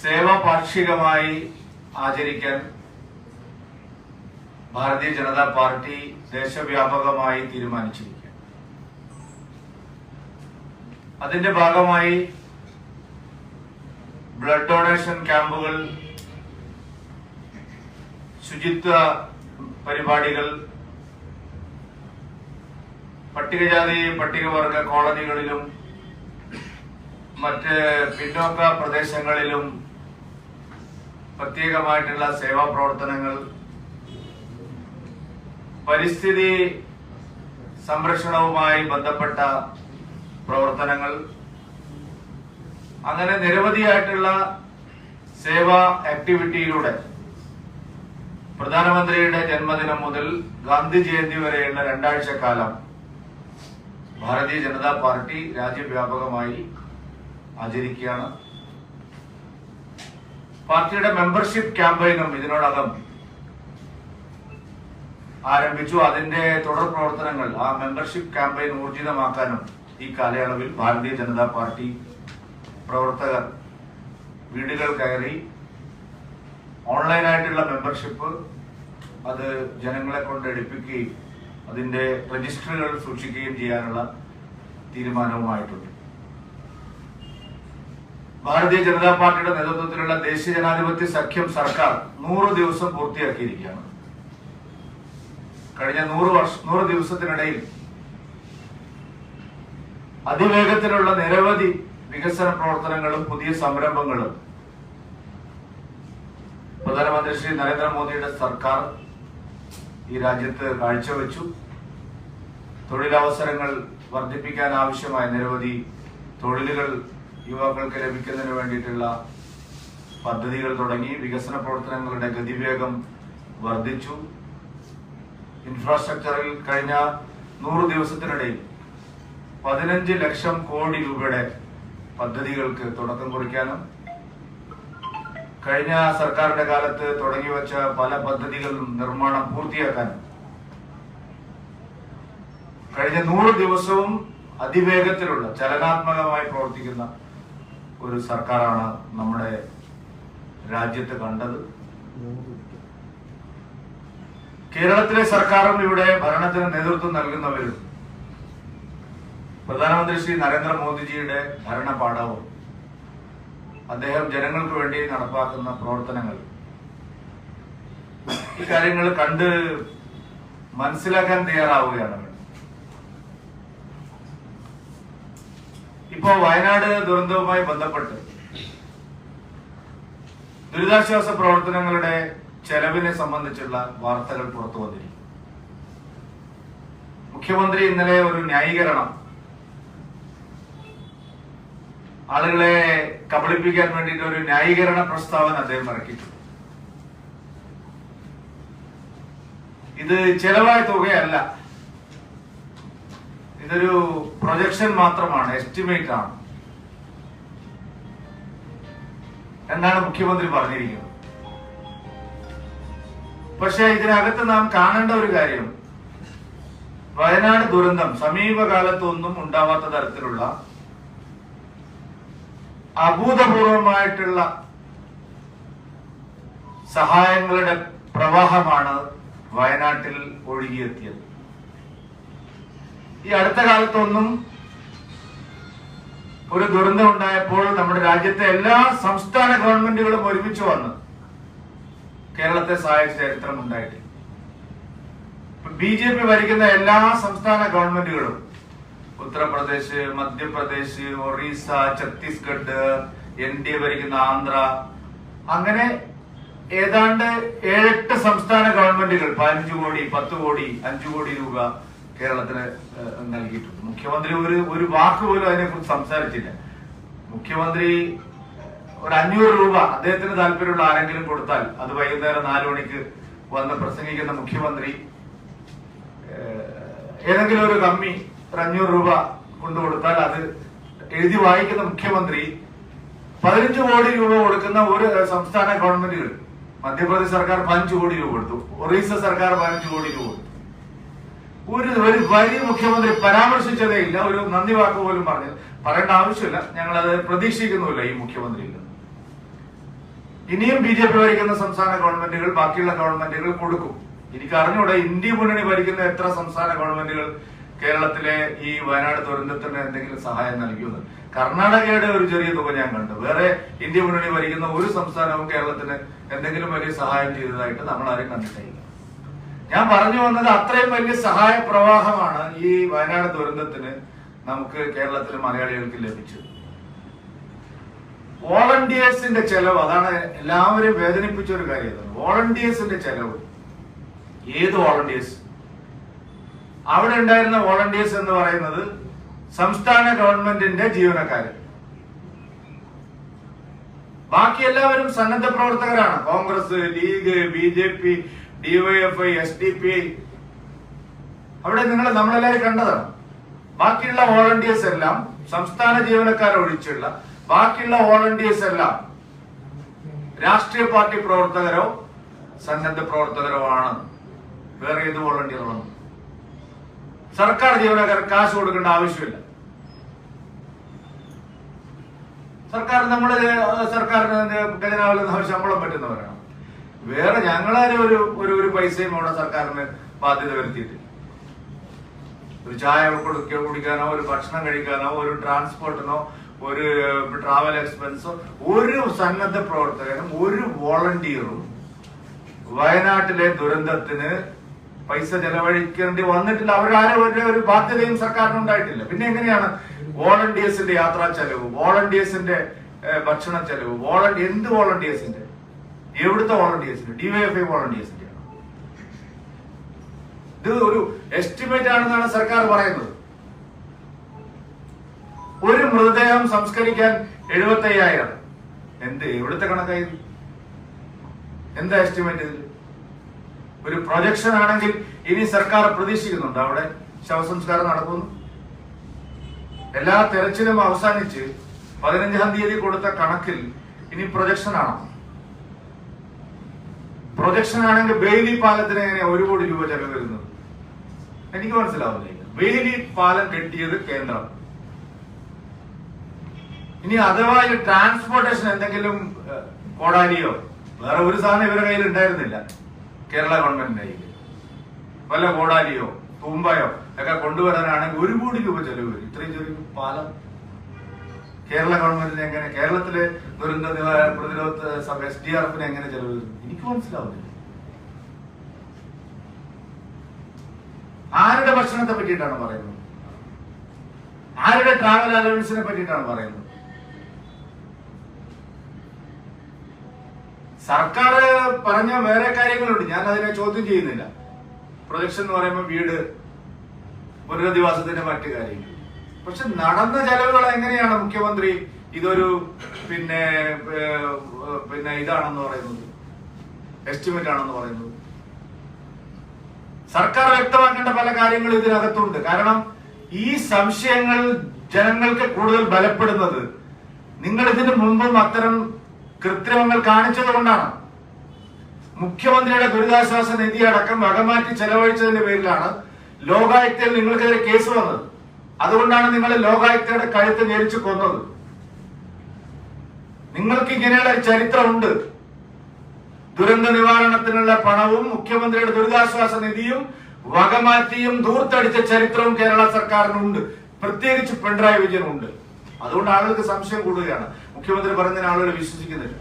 സേവ പാക്ഷികമായി ആചരിക്കാൻ ഭാരതീയ ജനതാ പാർട്ടി ദേശവ്യാപകമായി തീരുമാനിച്ചിരിക്കുക അതിന്റെ ഭാഗമായി ബ്ലഡ് ഡൊണേഷൻ ക്യാമ്പുകൾ ശുചിത്വ പരിപാടികൾ പട്ടികജാതി പട്ടികവർഗ കോളനികളിലും മറ്റ് പിന്നോക്ക പ്രദേശങ്ങളിലും പ്രത്യേകമായിട്ടുള്ള സേവാ പ്രവർത്തനങ്ങൾ പരിസ്ഥിതി സംരക്ഷണവുമായി ബന്ധപ്പെട്ട പ്രവർത്തനങ്ങൾ അങ്ങനെ നിരവധിയായിട്ടുള്ള സേവാ ആക്ടിവിറ്റിയിലൂടെ പ്രധാനമന്ത്രിയുടെ ജന്മദിനം മുതൽ ഗാന്ധി ജയന്തി വരെയുള്ള രണ്ടാഴ്ച കാലം ഭാരതീയ ജനതാ പാർട്ടി രാജ്യവ്യാപകമായി ആചരിക്കുകയാണ്. പാർട്ടിയുടെ മെമ്പർഷിപ്പ് ക്യാമ്പയിനും ഇതിനോടകം ആരംഭിച്ചു. അതിന്റെ തുടർ പ്രവർത്തനങ്ങൾ ആ മെമ്പർഷിപ്പ് ക്യാമ്പയിൻ ഊർജിതമാക്കാനും ഈ കാലയളവിൽ ഭാരതീയ ജനതാ പാർട്ടി പ്രവർത്തകർ വീടുകൾ കയറി ഓൺലൈനായിട്ടുള്ള മെമ്പർഷിപ്പ് അത് ജനങ്ങളെ കൊണ്ട് എടുപ്പിക്കുകയും അതിന്റെ രജിസ്റ്ററുകൾ സൂക്ഷിക്കുകയും ചെയ്യാനുള്ള തീരുമാനവുമായിട്ടുണ്ട്. ഭാരതീയ ജനതാ പാർട്ടിയുടെ നേതൃത്വത്തിലുള്ള ദേശീയ ജനാധിപത്യ സഖ്യം സർക്കാർ നൂറ് ദിവസം പൂർത്തിയാക്കിയിരിക്കുകയാണ്. കഴിഞ്ഞ നൂറ് വർഷ നൂറ് ദിവസത്തിനിടയിൽ അതിവേഗത്തിലുള്ള നിരവധി വികസന പ്രവർത്തനങ്ങളും പുതിയ സംരംഭങ്ങളും പ്രധാനമന്ത്രി ശ്രീ നരേന്ദ്രമോദിയുടെ സർക്കാർ ഈ രാജ്യത്ത് കാഴ്ചവെച്ചു. തൊഴിലവസരങ്ങൾ വർദ്ധിപ്പിക്കാൻ ആവശ്യമായ നിരവധി തൊഴിലുകൾ യുവാക്കൾക്ക് ലഭിക്കുന്നതിന് വേണ്ടിയിട്ടുള്ള പദ്ധതികൾ തുടങ്ങി വികസന പ്രവർത്തനങ്ങളുടെ ഗതിവേഗം വർദ്ധിച്ചു. ഇൻഫ്രാസ്ട്രക്ചറിൽ കഴിഞ്ഞ നൂറ് ദിവസത്തിനിടയിൽ പതിനഞ്ച് ലക്ഷം കോടി രൂപയുടെ പദ്ധതികൾക്ക് തുടക്കം കുറിക്കാനും കഴിഞ്ഞ സർക്കാരിന്റെ കാലത്ത് തുടങ്ങിവെച്ച പല പദ്ധതികളും നിർമ്മാണം പൂർത്തിയാക്കാനും കഴിഞ്ഞ നൂറ് ദിവസവും അതിവേഗത്തിലുള്ള ചലനാത്മകമായി പ്രവർത്തിക്കുന്ന ഒരു സർക്കാരാണ് നമ്മുടെ രാജ്യത്ത് കണ്ടത്. കേരളത്തിലെ സർക്കാരും ഇവിടെ ഭരണത്തിന് നേതൃത്വം നൽകുന്നവരും പ്രധാനമന്ത്രി ശ്രീ നരേന്ദ്രമോദിജിയുടെ ഭരണപാഠവും അദ്ദേഹം ജനങ്ങൾക്ക് വേണ്ടി നടപ്പാക്കുന്ന പ്രവർത്തനങ്ങൾ. ഈ കണ്ട് മനസ്സിലാക്കാൻ തയ്യാറാവുകയാണ്. ഇപ്പോ വയനാട് ദുരന്തവുമായി ബന്ധപ്പെട്ട് ദുരിതാശ്വാസ പ്രവർത്തനങ്ങളുടെ ചെലവിനെ സംബന്ധിച്ചുള്ള വാർത്തകൾ പുറത്തു വന്നിരിക്കും മുഖ്യമന്ത്രി ഇന്നലെ ഒരു ന്യായീകരണം ആളുകളെ കബളിപ്പിക്കാൻ വേണ്ടിയിട്ട് ഒരു ന്യായീകരണ പ്രസ്താവന അദ്ദേഹം ഇറക്കിയിട്ടുണ്ട്. ഇത് ചെലവായ തുകയല്ല. ഇതൊരു പ്രൊജക്ഷൻ മാത്രമാണ് എസ്റ്റിമേറ്റ് ആണ്. എന്നാണ് മുഖ്യമന്ത്രി പറഞ്ഞിരിക്കുന്നത്. പക്ഷെ ഇതിനകത്ത് നാം കാണേണ്ട ഒരു കാര്യം വയനാട് ദുരന്തം സമീപകാലത്തൊന്നും ഉണ്ടാവാത്ത തരത്തിലുള്ള അഭൂതപൂർവമായിട്ടുള്ള സഹായങ്ങളുടെ പ്രവാഹമാണ് വയനാട്ടിൽ ഒഴുകിയെത്തിയത്. ഈ അടുത്ത കാലത്തൊന്നും ഒരു ദുരന്തം ഉണ്ടായപ്പോൾ നമ്മുടെ രാജ്യത്തെ എല്ലാ സംസ്ഥാന ഗവൺമെന്റുകളും ഒരുമിച്ച് വന്ന് കേരളത്തെ സഹായിച്ച ചരിത്രം ഉണ്ടായിട്ടില്ല. ബി ജെ പി ഭരിക്കുന്ന എല്ലാ സംസ്ഥാന ഗവൺമെന്റുകളും Uttar Pradesh Madhya Pradesh Orissa Chhattisgarh N D A ഭരിക്കുന്ന ആന്ധ്ര അങ്ങനെ ഏതാണ്ട് ഏഴെട്ട് സംസ്ഥാന ഗവൺമെന്റുകൾ പതിനഞ്ച് കോടി പത്ത് കോടി അഞ്ചു കോടി രൂപ കേരളത്തിന് നൽകിയിട്ടുണ്ട്. മുഖ്യമന്ത്രി ഒരു ഒരു വാക്ക് പോലും അതിനെക്കുറിച്ച് സംസാരിച്ചില്ല. മുഖ്യമന്ത്രി ഒരു അഞ്ഞൂറ് രൂപ അദ്ദേഹത്തിന് താല്പര്യമുള്ള ആരെങ്കിലും കൊടുത്താൽ അത് വൈകുന്നേരം നാലു മണിക്ക് വന്ന് പ്രസംഗിക്കുന്ന മുഖ്യമന്ത്രി ഏതെങ്കിലും ഒരു കമ്മി ഒരു അഞ്ഞൂറ് രൂപ കൊണ്ടു കൊടുത്താൽ അത് എഴുതി വായിക്കുന്ന മുഖ്യമന്ത്രി പതിനഞ്ച് കോടി രൂപ കൊടുക്കുന്ന ഒരു സംസ്ഥാന ഗവൺമെന്റുകൾ മധ്യപ്രദേശ് സർക്കാർ പതിനഞ്ച് കോടി രൂപ കൊടുത്തു ഒറീസ സർക്കാർ പതിനഞ്ച് കോടി രൂപ കൊടുത്തു. ഒരു ഒരു വലിയ മുഖ്യമന്ത്രി പരാമർശിച്ചതേ ഇല്ല ഒരു നന്ദി വാക്ക് പോലും പറഞ്ഞു പറയേണ്ട ആവശ്യമില്ല. ഞങ്ങൾ അത് പ്രതീക്ഷിക്കുന്നുമില്ല ഈ മുഖ്യമന്ത്രിയിൽ ഇനിയും ബി ജെ പി ഭരിക്കുന്ന സംസ്ഥാന ഗവൺമെന്റുകൾ ബാക്കിയുള്ള ഗവൺമെന്റുകൾ കൊടുക്കും. എനിക്ക് അറിഞ്ഞൂടെ ഇന്ത്യ മുന്നണി ഭരിക്കുന്ന എത്ര സംസ്ഥാന ഗവൺമെന്റുകൾ കേരളത്തിലെ ഈ വയനാട് ദുരന്തത്തിന് എന്തെങ്കിലും സഹായം നൽകിയത് കർണാടകയുടെ ഒരു ചെറിയ തുക ഞാൻ കണ്ടു. വേറെ ഇന്ത്യ മുന്നണി ഭരിക്കുന്ന ഒരു സംസ്ഥാനവും കേരളത്തിന് എന്തെങ്കിലും വലിയ സഹായം ചെയ്തതായിട്ട് നമ്മൾ ആരും കണ്ടിട്ടില്ല ഞാൻ പറഞ്ഞു വന്നത് അത്രയും വലിയ സഹായ പ്രവാഹമാണ് ഈ വയനാട് ദുരന്തത്തിന് നമുക്ക് കേരളത്തിലെ മലയാളികൾക്ക് ലഭിച്ചത്. വോളണ്ടിയേഴ്സിന്റെ ചെലവ് അതാണ് എല്ലാവരും വേദനിപ്പിച്ച ഒരു കാര്യം. വോളണ്ടിയേഴ്സിന്റെ ചെലവ്. ഏത് വോളണ്ടിയേഴ്സ്? അവിടെ ഉണ്ടായിരുന്ന വോളണ്ടിയേഴ്സ് എന്ന് പറയുന്നത് സംസ്ഥാന ഗവൺമെന്റിന്റെ ജീവനക്കാർ ബാക്കി എല്ലാവരും സന്നദ്ധ പ്രവർത്തകരാണ്. Congress League B J P DYFI S D P I അവിടെ നിങ്ങൾ നമ്മളെല്ലാവരും കണ്ടതാണ്. ബാക്കിയുള്ള വോളണ്ടിയേഴ്സ് എല്ലാം സംസ്ഥാന ജീവനക്കാർ ഒഴിച്ചുള്ള ബാക്കിയുള്ള വോളണ്ടിയേഴ്സ് എല്ലാം രാഷ്ട്രീയ പാർട്ടി പ്രവർത്തകരോ സന്നദ്ധ പ്രവർത്തകരോ ആണ്. വേറെ ഏത് വോളണ്ടിയറാണ് സർക്കാർ ജീവനക്കാർ കാശ് കൊടുക്കേണ്ട ആവശ്യമില്ല. സർക്കാർ നമ്മൾ സർക്കാരിന് ഖജനാവിൽ നിന്ന് ശമ്പളം പറ്റുന്നവരാണ്. വേറെ ഞങ്ങളാരും ഒരു ഒരു ഒരു പൈസയും അവിടെ സർക്കാരിന് ബാധ്യത വരുത്തിയിട്ടില്ല. ഒരു ചായ കൊടുക്ക കുടിക്കാനോ ഒരു ഭക്ഷണം കഴിക്കാനോ ഒരു ട്രാൻസ്പോർട്ടിനോ ഒരു ട്രാവൽ എക്സ്പെൻസോ ഒരു സന്നദ്ധ പ്രവർത്തകനും ഒരു വോളണ്ടിയറും വയനാട്ടിലെ ദുരന്തത്തിന് പൈസ ചെലവഴിക്കേണ്ടി വന്നിട്ടില്ല. അവരാരും ഒരു ഒരു ബാധ്യതയും സർക്കാരിന് ഉണ്ടായിട്ടില്ല. പിന്നെ എങ്ങനെയാണ് വോളണ്ടിയേഴ്സിന്റെ യാത്രാ ചെലവ് വോളണ്ടിയേഴ്സിന്റെ ഭക്ഷണ ചെലവ് വോളണ്ടി എന്ത് വോളണ്ടിയേഴ്സിന്റെ എവിടുത്തെ വോളണ്ടിയേഴ്സിന്റെ ഡിവൈഎഫ്ഐ വോളണ്ടിയേഴ്സിന്റെ ഇത് ഒരു എസ്റ്റിമേറ്റ് ആണെന്നാണ് സർക്കാർ പറയുന്നത്. ഒരു മൃതദേഹം സംസ്കരിക്കാൻ എഴുപത്തി അയ്യായിരം എന്ത് എവിടുത്തെ കണക്കായത് എന്താ എസ്റ്റിമേറ്റ് ഇതിൽ ഒരു പ്രൊജക്ഷൻ ആണെങ്കിൽ ഇനി സർക്കാർ പ്രതീക്ഷിക്കുന്നുണ്ട്. അവിടെ ശവസംസ്കാരം നടക്കുന്നു. എല്ലാ തെരച്ചിലും അവസാനിച്ച് പതിനഞ്ചാം തീയതി കൊടുത്ത കണക്കിൽ ഇനി പ്രൊജക്ഷൻ ആണോ? പ്രൊജക്ഷൻ ആണെങ്കിൽ ബെയിലി പാലത്തിന് എങ്ങനെ ഒരു കോടി രൂപ ചെലവ് വരുന്നത്? എനിക്ക് മനസ്സിലാവുന്നില്ല. ബെയിലി പാലം കെട്ടിയത് കേന്ദ്രം. ഇനി അഥവാ ഈ ട്രാൻസ്പോർട്ടേഷൻ എന്തെങ്കിലും കോടാലിയോ വേറെ ഒരു സാധനം ഇവരുടെ കയ്യിൽ ഉണ്ടായിരുന്നില്ല. കേരള ഗവൺമെന്റിന്റെ കയ്യിൽ. വല്ല കോടാലിയോ തൂമ്പയോ ഒക്കെ കൊണ്ടുവരാനാണെങ്കിൽ ഒരു കോടി രൂപ ചെലവ് വരും. ഇത്രയും ചെറിയ പാലം കേരള ഗവൺമെന്റിനെ എങ്ങനെ കേരളത്തിലെ ദുരന്ത നിവാരണ പ്രതിരോധ സഭ എസ് ഡി ആർ എഫിനെ എങ്ങനെ ചെലവ് എനിക്ക് മനസ്സിലാവുന്നില്ല. ആരുടെ ഭക്ഷണത്തെ പറ്റിയിട്ടാണ് പറയുന്നത്? ആരുടെ ട്രാവൽ അലവൻസിനെ പറ്റിയിട്ടാണ് പറയുന്നത്? സർക്കാർ പറഞ്ഞ വേറെ കാര്യങ്ങളുണ്ട്. ഞാൻ അതിനെ ചോദ്യം ചെയ്യുന്നില്ല. പ്രൊജക്ഷൻ എന്ന് പറയുമ്പോൾ വീട് പുനരധിവാസത്തിന്റെ മറ്റു കാര്യങ്ങൾ. പക്ഷെ നടന്ന ചെലവുകൾ എങ്ങനെയാണ് മുഖ്യമന്ത്രി ഇതൊരു പിന്നെ പിന്നെ ഇതാണെന്ന് പറയുന്നത്? എസ്റ്റിമേറ്റ് ആണെന്ന് പറയുന്നത്? സർക്കാർ വ്യക്തമാക്കേണ്ട പല കാര്യങ്ങളും ഇതിനകത്തുണ്ട്. കാരണം ഈ സംശയങ്ങൾ ജനങ്ങൾക്ക് കൂടുതൽ ബലപ്പെടുന്നത്. നിങ്ങൾ ഇതിനു മുമ്പും അത്തരം കൃത്രിമങ്ങൾ കാണിച്ചത് കൊണ്ടാണ്. മുഖ്യമന്ത്രിയുടെ ദുരിതാശ്വാസ നിധി അടക്കം വകമാറ്റി ചെലവഴിച്ചതിന്റെ പേരിലാണ് ലോകായുക്തയിൽ നിങ്ങൾക്കെതിരെ കേസ് വന്നത്. അതുകൊണ്ടാണ് നിങ്ങൾ ലോകായുക്തയുടെ കഴുത്ത് ഞെരിച്ചു കൊന്നത്. നിങ്ങൾക്ക് ഇങ്ങനെയുള്ള ഒരു ചരിത്രമുണ്ട്. ദുരന്ത നിവാരണത്തിനുള്ള പണവും മുഖ്യമന്ത്രിയുടെ ദുരിതാശ്വാസ നിധിയും വകമാറ്റിയും ദൂർത്തടിച്ച ചരിത്രവും കേരള സർക്കാരിനുണ്ട്. പ്രത്യേകിച്ച് പിണറായി വിജയനുണ്ട് അതുകൊണ്ട് ആളുകൾക്ക് സംശയം കൂടുകയാണ്. മുഖ്യമന്ത്രി പറഞ്ഞതിന് ആളുകൾ വിശ്വസിക്കുന്നില്ല.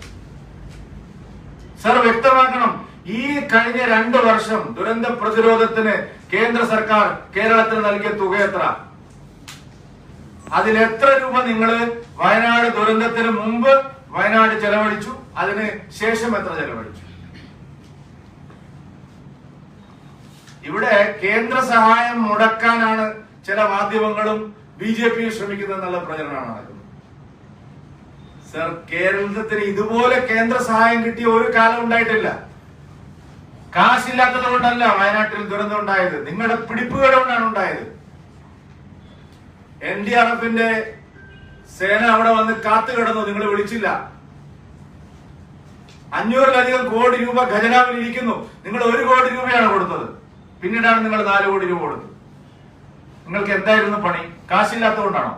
സർ വ്യക്തമാക്കണം ഈ കഴിഞ്ഞ രണ്ട് വർഷം ദുരന്ത പ്രതിരോധത്തിന് കേന്ദ്ര സർക്കാർ കേരളത്തിന് നൽകിയ തുക എത്ര? അതിൽ എത്ര രൂപ നിങ്ങൾ വയനാട് ദുരന്തത്തിന് മുമ്പ് വയനാട് ചെലവഴിച്ചു? അതിന് ശേഷം എത്ര ചെലവഴിച്ചു? ഇവിടെ കേന്ദ്ര സഹായം മുടക്കാനാണ് ചില മാധ്യമങ്ങളും ബി ജെ പിയും ശ്രമിക്കുന്നതെന്നുള്ള പ്രചരണമാണ് നടക്കുന്നത്. സർ കേരളത്തിന് ഇതുപോലെ കേന്ദ്ര സഹായം കിട്ടിയ ഒരു കാലം ഉണ്ടായിട്ടില്ല. കാശില്ലാത്തത് കൊണ്ടല്ല വയനാട്ടിൽ ദുരന്തം ഉണ്ടായത്. നിങ്ങളുടെ പിടിപ്പുകേട് കൊണ്ടാണ് ഉണ്ടായത്. എൻ ഡി ആർ എഫിന്റെ സേന അവിടെ വന്ന് കാത്തു കിടന്നു നിങ്ങൾ വിളിച്ചില്ല. അഞ്ഞൂറിലധികം കോടി രൂപ ഖജനാവിൽ ഇരിക്കുന്നു. നിങ്ങൾ ഒരു കോടി രൂപയാണ് കൊടുത്തത്. പിന്നീടാണ് നിങ്ങൾ നാല് കോടി രൂപ കൊടുത്തത്. നിങ്ങൾക്ക് എന്തായിരുന്നു പണി? കാശില്ലാത്തതുകൊണ്ടാണോ?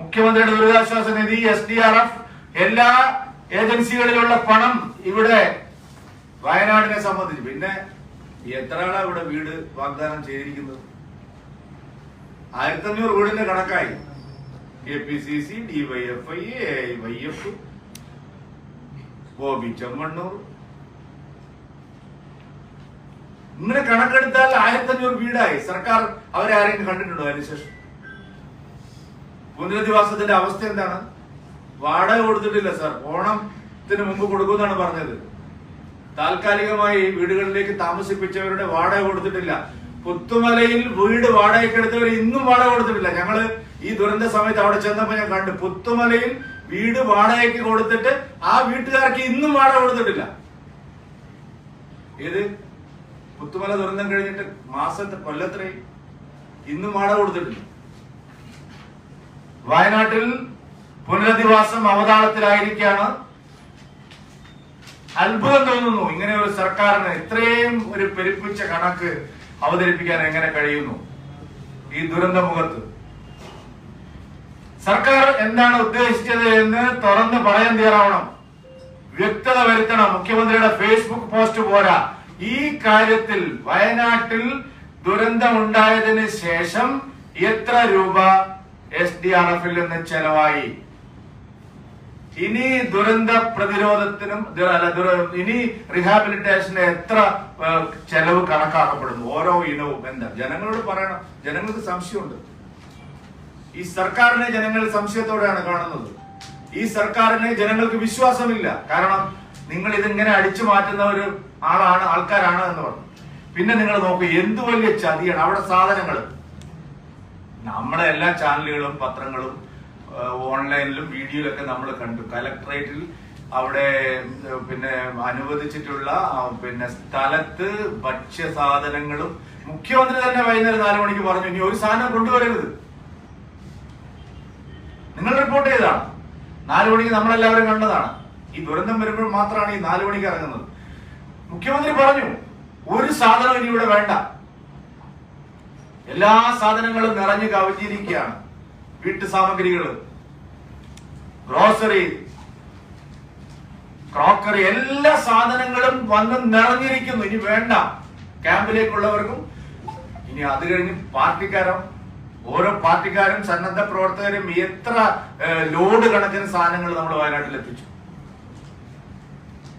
മുഖ്യമന്ത്രിയുടെ ദുരിതാശ്വാസ നിധി എസ് ഡി ആർ എഫ് എല്ലാ ഏജൻസികളിലുള്ള പണം ഇവിടെ വയനാടിനെ സംബന്ധിച്ച്. പിന്നെ എത്ര ആളാ ഇവിടെ വീട് വാഗ്ദാനം ചെയ്തിരിക്കുന്നത്? ആയിരത്തി അഞ്ഞൂറ് വീടിന്റെ കണക്കായി. K P C C D Y F I A Y F Chemmanur. ഇങ്ങനെ കണക്കെടുത്താൽ ആയിരത്തി അഞ്ഞൂറ് വീടായി. സർക്കാർ അവരെ ആരെങ്കിലും കണ്ടിട്ടുണ്ടോ അതിനുശേഷം? പുനരധിവാസത്തിന്റെ അവസ്ഥ എന്താണ്? വാടക കൊടുത്തിട്ടില്ല സാർ. ഓണത്തിന് മുമ്പ് കൊടുക്കുമെന്നാണ് പറഞ്ഞത്. താൽക്കാലികമായി വീടുകളിലേക്ക് താമസിപ്പിച്ചവരുടെ വാടക കൊടുത്തിട്ടില്ല. പുത്തുമലയിൽ വീട് വാടകയ്ക്ക് എടുത്തവർ ഇന്നും വാടക കൊടുത്തിട്ടില്ല. ഞങ്ങൾ ഈ ദുരന്ത സമയത്ത് അവിടെ ചെന്നപ്പോ ഞാൻ കണ്ടു. പുത്തുമലയിൽ വീട് വാടകയ്ക്ക് കൊടുത്തിട്ട് ആ വീട്ടുകാർക്ക് ഇന്നും വാടക കൊടുത്തിട്ടില്ല. ഏത്? പുത്തുമല ദുരന്തം കഴിഞ്ഞിട്ട് മാസത്തെ കൊല്ലത്രയും ഇന്നും വാടക കൊടുത്തിട്ടില്ല. വയനാട്ടിൽ പുനരധിവാസം അവതാളത്തിലായിരിക്കാണ്. അത്ഭുതം തോന്നുന്നു ഇങ്ങനെ ഒരു സർക്കാരിന് ഇത്രയും ഒരു പെരുപ്പിച്ച കണക്ക് അവതരിപ്പിക്കാൻ എങ്ങനെ കഴിയുന്നു? ഈ ദുരന്ത മുഖത്ത് സർക്കാർ എന്താണ് ഉദ്ദേശിച്ചത് എന്ന് തുറന്ന് പറയാൻ തയ്യാറാവണം. വ്യക്തത വരുത്തണം. മുഖ്യമന്ത്രിയുടെ ഫേസ്ബുക്ക് പോസ്റ്റ് പോരാ. ഈ കാര്യത്തിൽ വയനാട്ടിൽ ദുരന്തമുണ്ടായതിന് ശേഷം എത്ര രൂപ എസ് ഡി ആർ എഫിൽ നിന്ന് ചെലവായി? ഇനി ദുരന്ത പ്രതിരോധത്തിനും ഇനി റീഹാബിലിറ്റേഷന് എത്ര ചെലവ് കണക്കാക്കപ്പെടുന്നു? ഓരോ ഇനവും എന്താ? ജനങ്ങളോട് പറയണം. ജനങ്ങൾക്ക് സംശയമുണ്ട്. ഈ സർക്കാരിനെ ജനങ്ങൾ സംശയത്തോടെയാണ് കാണുന്നത്. ഈ സർക്കാരിനെ ജനങ്ങൾക്ക് വിശ്വാസമില്ല. കാരണം നിങ്ങൾ ഇതിങ്ങനെ അടിച്ചു മാറ്റുന്ന ഒരു ആളാണ് ആൾക്കാരാണ് എന്ന് പറഞ്ഞു. പിന്നെ നിങ്ങൾ നോക്കൂ എന്ത് വലിയ ചതിയാണ് അവിടെ സാധനങ്ങൾ. നമ്മളെ എല്ലാ ചാനലുകളും പത്രങ്ങളും ഓൺലൈനിലും വീഡിയോയിലൊക്കെ നമ്മൾ കണ്ടു. കലക്ടറേറ്റിൽ അവിടെ പിന്നെ അനുവദിച്ചിട്ടുള്ള പിന്നെ സ്ഥലത്ത് ഭക്ഷ്യ സാധനങ്ങളും മുഖ്യമന്ത്രി തന്നെ വൈകുന്നേരം നാലു മണിക്ക് പറഞ്ഞു ഇനി ഒരു സാധനം കൊണ്ടുവരരുത്. നിങ്ങൾ റിപ്പോർട്ട് ചെയ്തതാണ്. നാലു മണിക്ക് നമ്മളെല്ലാവരും കണ്ടതാണ്. ഈ ദുരന്തം വരുമ്പോൾ മാത്രമാണ് ഈ നാലു മണിക്ക് ഇറങ്ങുന്നത്. മുഖ്യമന്ത്രി പറഞ്ഞു ഒരു സാധനം ഇനി ഇവിടെ വേണ്ട. എല്ലാ സാധനങ്ങളും നിറഞ്ഞു കവിഞ്ഞിരിക്കുകയാണ് വീട്ടു സാമഗ്രികൾ ഗ്രോസറി ക്രോക്കറി എല്ലാ സാധനങ്ങളും വന്ന് നിറഞ്ഞിരിക്കുന്നു. ഇനി വേണ്ട. ക്യാമ്പിലേക്കുള്ളവർക്കും ഇനി അത് കഴിഞ്ഞ് പാർട്ടിക്കാരോ ഓരോ പാർട്ടിക്കാരും സന്നദ്ധ പ്രവർത്തകരും എത്ര ലോഡ് കണക്കിന് സാധനങ്ങൾ നമ്മൾ വയനാട്ടിൽ എത്തിച്ചു.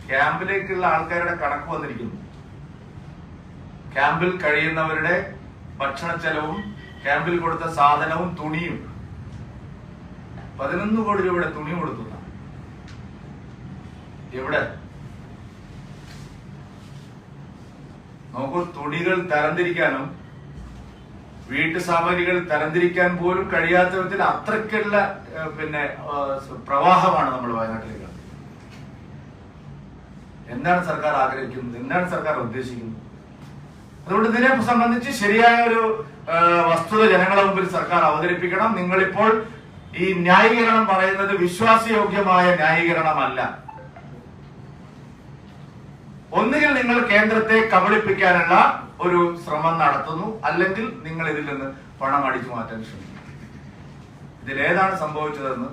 ക്യാമ്പിലേക്കുള്ള ആൾക്കാരുടെ കണക്ക് വന്നിരിക്കുന്നു. ക്യാമ്പിൽ കഴിയുന്നവരുടെ ഭക്ഷണ ചെലവും ക്യാമ്പിൽ കൊടുത്ത സാധനവും തുണിയും പതിനൊന്ന് കോടി രൂപയുടെ തുണി കൊടുത്തു എവിടെ? നോക്കൂ തുണികൾ തരംതിരിക്കാനും വീട്ടു സാമഗ്രികൾ തരംതിരിക്കാൻ പോലും കഴിയാത്ത വിധത്തിൽ അത്രയ്ക്കുള്ള പിന്നെ പ്രവാഹമാണ് നമ്മൾ വയനാട്ടിലേക്ക് എന്താണ് സർക്കാർ ആഗ്രഹിക്കുന്നത്? എന്താണ് സർക്കാർ ഉദ്ദേശിക്കുന്നത്? അതുകൊണ്ട് ഇതിനെ സംബന്ധിച്ച് ശരിയായ ഒരു വസ്തുത ജനങ്ങളുടെ മുമ്പിൽ സർക്കാർ അവതരിപ്പിക്കണം. നിങ്ങളിപ്പോൾ ഈ ന്യായീകരണം പറയുന്നത് വിശ്വാസയോഗ്യമായ ന്യായീകരണമല്ല. ഒന്നുകിൽ നിങ്ങൾ കേന്ദ്രത്തെ കബളിപ്പിക്കാനുള്ള ഒരു ശ്രമം നടത്തുന്നു അല്ലെങ്കിൽ നിങ്ങൾ ഇതിൽ നിന്ന് പണം അടിച്ചു മാറ്റാൻ ശ്രമിക്കുന്നു. ഇതിലേതാണ് സംഭവിച്ചതെന്ന്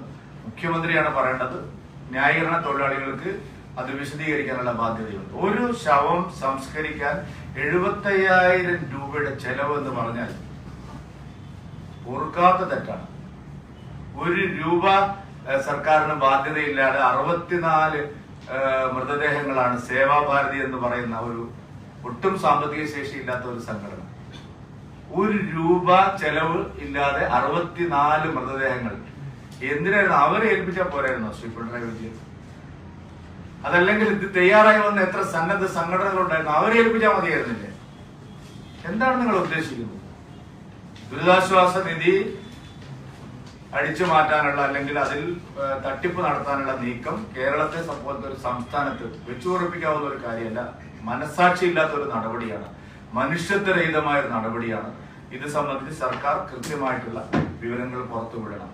മുഖ്യമന്ത്രിയാണ് പറയേണ്ടത്. ന്യായീകരണ തൊഴിലാളികൾക്ക് അത് വിശദീകരിക്കാനുള്ള ബാധ്യതയുണ്ട്. ഒരു ശവം സംസ്കരിക്കാൻ എഴുപത്തയ്യായിരം രൂപയുടെ ചെലവ് എന്ന് പറഞ്ഞാൽ ഓർക്കാത്ത തെറ്റാണ്. ഒരു രൂപ സർക്കാരിന് ബാധ്യതയില്ലാതെ അറുപത്തിനാല് മൃതദേഹങ്ങളാണ് സേവാഭാരതി എന്ന് പറയുന്ന ഒരു ഒട്ടും സാമ്പത്തിക ശേഷി ഇല്ലാത്ത ഒരു സംഘടന. ഒരു രൂപ ചെലവ് ഇല്ലാതെ അറുപത്തിനാല് മൃതദേഹങ്ങൾ. എന്തിനായിരുന്നു? അവരെ ഏൽപ്പിച്ചാൽ പോരായിരുന്നോ ശ്രീ പിണറായി വിജയൻ? അതല്ലെങ്കിൽ ഇത് തയ്യാറായി വന്ന എത്ര സന്നദ്ധ സംഘടനകൾ ഉണ്ടായിരുന്നു? അവരെ ഏൽപ്പിച്ചാൽ മതിയായിരുന്നില്ലേ? എന്താണ് നിങ്ങൾ ഉദ്ദേശിക്കുന്നത്? ദുരിതാശ്വാസ നിധി അടിച്ചു മാറ്റാനുള്ള അല്ലെങ്കിൽ അതിൽ തട്ടിപ്പ് നടത്താനുള്ള നീക്കം കേരളത്തെ പോലത്തെ ഒരു സംസ്ഥാനത്ത് വെച്ചുറപ്പിക്കാവുന്ന ഒരു കാര്യമല്ല. മനസാക്ഷി ഇല്ലാത്ത ഒരു നടപടിയാണ്. മനുഷ്യത്വരഹിതമായ ഒരു നടപടിയാണ്. ഇത് സംബന്ധിച്ച് സർക്കാർ കൃത്യമായിട്ടുള്ള വിവരങ്ങൾ പുറത്തുവിടണം.